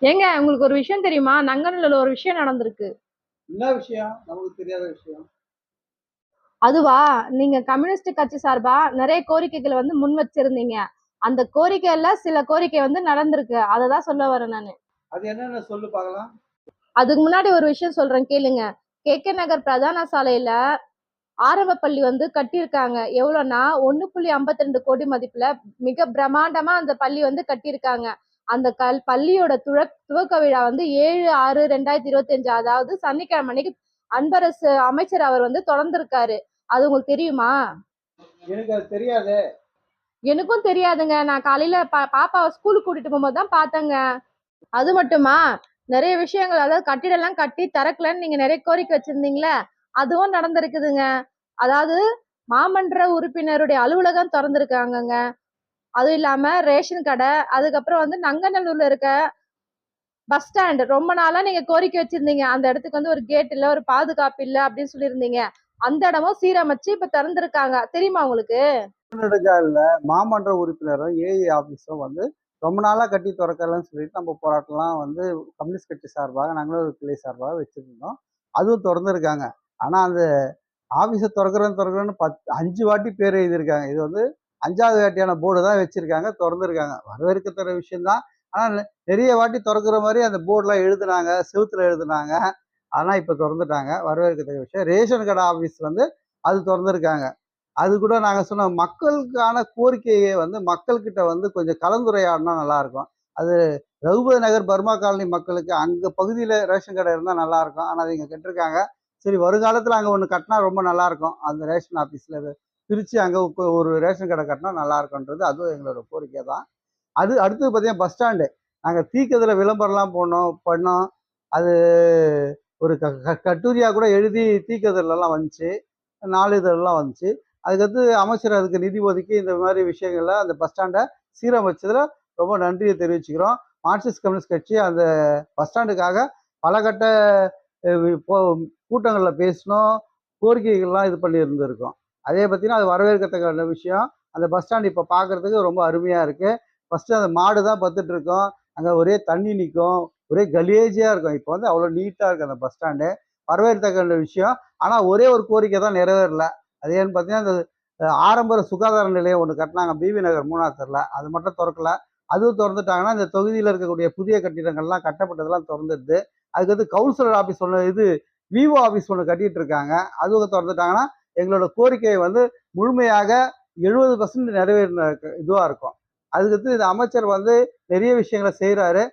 ஏங்க உங்களுக்கு ஒரு விஷயம் தெரியுமா? நங்கநல்லூர்ல ஒரு விஷயம் நடந்திருக்கு. என்ன விஷயம்? நமக்கு தெரியாத விஷயம். அதுவா? நீங்க கம்யூனிஸ்ட் கட்சி சார்பா? நிறைய கோரிக்கைகளை வந்து முன் வச்சிருந்தீங்க. அந்த கோரிக்கையில சில கோரிக்கை வந்து நடந்திருக்கு. அதை தான் சொல்ல வரேன் நான். அது என்னன்னு சொல்லு பார்க்கலாம். அதுக்கு முன்னாடி ஒரு விஷயம் சொல்றேன் கேளுங்க. கே. கே. நகர் பிரதான சாலையில ஆரம்ப பள்ளி வந்து கட்டியிருக்காங்க. எவ்வளோன்னா ஒன்று புள்ளி ஐம்பத்தி ரெண்டு கோடி மதிப்புல மிக பிரம்மாண்டமா அந்த பள்ளி வந்து கட்டியிருக்காங்க. அந்த கல் பள்ளியோட துவ துவக்க விழா வந்து ஏழு ஆறு ரெண்டாயிரத்தி இருபத்தஞ்சு அதாவது சனிக்கிழமை அன்னைக்கு அன்பரசு அமைச்சர் அவர் வந்து தொடர்ந்திருக்காரு. அது உங்களுக்கு தெரியுமா? எனக்கு அது தெரியாது. எனக்கும் தெரியாதுங்க. நான் காலையில பா பாப்பாவை ஸ்கூலுக்கு கூட்டிட்டு போகும்போது தான் பார்த்தேங்க. அது மட்டுமா? நிறைய விஷயங்கள் அதாவது கட்டிடம்லாம் கட்டி திறக்கலன்னு நீங்க நிறைய கோரிக்கை வச்சிருந்தீங்களே அதுவும் நடந்திருக்குதுங்க. அதாவது மாமன்ற உறுப்பினருடைய அலுவலகம் திறந்திருக்காங்கங்க. அதுவும் இல்லாம ரேஷன் கடை அதுக்கப்புறம் வந்து நங்கநல்லூர்ல இருக்க பஸ் ஸ்டாண்ட். ரொம்ப நாளா நீங்க கோரிக்கை வச்சிருந்தீங்க. அந்த இடத்துக்கு வந்து ஒரு கேட் இல்ல ஒரு பாதுகாப்பு இல்ல அப்படின்னு சொல்லியிருந்தீங்க. அந்த இடமும் சீரமைச்சு இப்ப திறந்திருக்காங்க. தெரியுமா உங்களுக்கு? நெடுஞ்சாலையில மாமன்ற உறுப்பினரும் ஏஐ ஆபீஸும் வந்து ரொம்ப நாளாக கட்டி திறக்கலன்னு சொல்லிட்டு நம்ம போராட்டம்லாம் வந்து கம்யூனிஸ்ட் கட்சி சார்பாக நாங்களும் ஒரு கிளை சார்பாக வச்சுருந்தோம். அதுவும் திறந்துருக்காங்க. ஆனால் அந்த ஆஃபீஸை திறக்கிறேன்னு திறக்கிறேன்னு பத் அஞ்சு வாட்டி பேர் எழுதியிருக்காங்க. இது வந்து அஞ்சாவது வாட்டியான போர்டு தான் வச்சுருக்காங்க திறந்துருக்காங்க. வரவேற்கத்தர விஷயம்தான். ஆனால் நிறைய வாட்டி திறக்கிற மாதிரி அந்த போர்டெலாம் எழுதுனாங்க செவுத்தில் எழுதுனாங்க. ஆனால் இப்போ திறந்துட்டாங்க. வரவேற்கத்தக்க விஷயம். ரேஷன் கடை ஆஃபீஸ் வந்து அது திறந்துருக்காங்க. அது கூட நாங்கள் சொன்ன மக்களுக்கான கோரிக்கையை வந்து மக்கள்கிட்ட வந்து கொஞ்சம் கலந்துரையாடினா நல்லாயிருக்கும். அது ரகுபதி நகர் பர்மா காலனி மக்களுக்கு அங்கே பகுதியில் ரேஷன் கடை இருந்தால் நல்லாயிருக்கும். ஆனால் அது இங்கே கட்டிருக்காங்க. சரி வருங்காலத்தில் அங்கே ஒன்று கட்டினா ரொம்ப நல்லாயிருக்கும். அந்த ரேஷன் ஆஃபீஸில் பிரித்து அங்கே ஒரு ரேஷன் கடை கட்டினா நல்லா இருக்கும்ன்றது அதுவும் எங்களோட கோரிக்கை தான் அது அடுத்தது பார்த்தீங்கன்னா பஸ் ஸ்டாண்டு. நாங்கள் தீக்கதில் விளம்பரம்லாம் போனோம் பண்ணோம். அது ஒரு க கட்டுரியாக கூட எழுதி தீக்கதிலெலாம் வந்துச்சு. நாளிதழெல்லாம் வந்துச்சு. அதுக்கடுத்து அமைச்சர் அதுக்கு நிதி ஒதுக்கி இந்த மாதிரி விஷயங்கள்ல அந்த பஸ் ஸ்டாண்டை சீரமைச்சதில் ரொம்ப நன்றியை தெரிவிச்சுக்கிறோம். மார்க்சிஸ்ட் கம்யூனிஸ்ட் கட்சி அந்த பஸ் ஸ்டாண்டுக்காக பல கட்ட கூட்டங்களில் பேசினோம். கோரிக்கைகள்லாம் இது பண்ணி இருந்திருக்கோம் அதே பார்த்தீங்கன்னா அது வரவேற்கத்தக்க விஷயம். அந்த பஸ் ஸ்டாண்ட் இப்போ பார்க்கறதுக்கு ரொம்ப அருமையாக இருக்குது ஃபஸ்ட்டு அந்த மாடு தான் பத்துட்டு இருக்கோம் அங்கே ஒரே தண்ணி நிற்கும் ஒரே கலீஜியாக இருக்கும். இப்போ வந்து அவ்வளோ நீட்டாக இருக்குது அந்த பஸ் ஸ்டாண்டு வரவேற்கத்தக்க விஷயம். ஆனால் ஒரே ஒரு கோரிக்கை தான் நிறைவேறல. அது ஏன்னு பார்த்தீங்கன்னா அந்த ஆரம்பர சுகாதார நிலையம் ஒன்று கட்டினாங்க பிவி நகர் மூணாவது தெருல அது மட்டும் திறக்கல. அதுவும் திறந்துட்டாங்கன்னா இந்த தொகுதியில் இருக்கக்கூடிய புதிய கட்டிடங்கள்லாம் கட்டப்பட்டதெல்லாம் திறந்துடுது. அதுக்கடுத்து கவுன்சிலர் ஆஃபீஸ் ஒன்று இது விவோ ஆஃபீஸ் ஒன்று கட்டிட்டு இருக்காங்க அதுவும் திறந்துட்டாங்கன்னா எங்களோட கோரிக்கையை வந்து முழுமையாக எழுபது பர்சன்ட் நிறைவேறின இதுவாக இருக்கும். அதுக்கடுத்து இந்த அமைச்சர் வந்து நிறைய விஷயங்களை செய்கிறாரு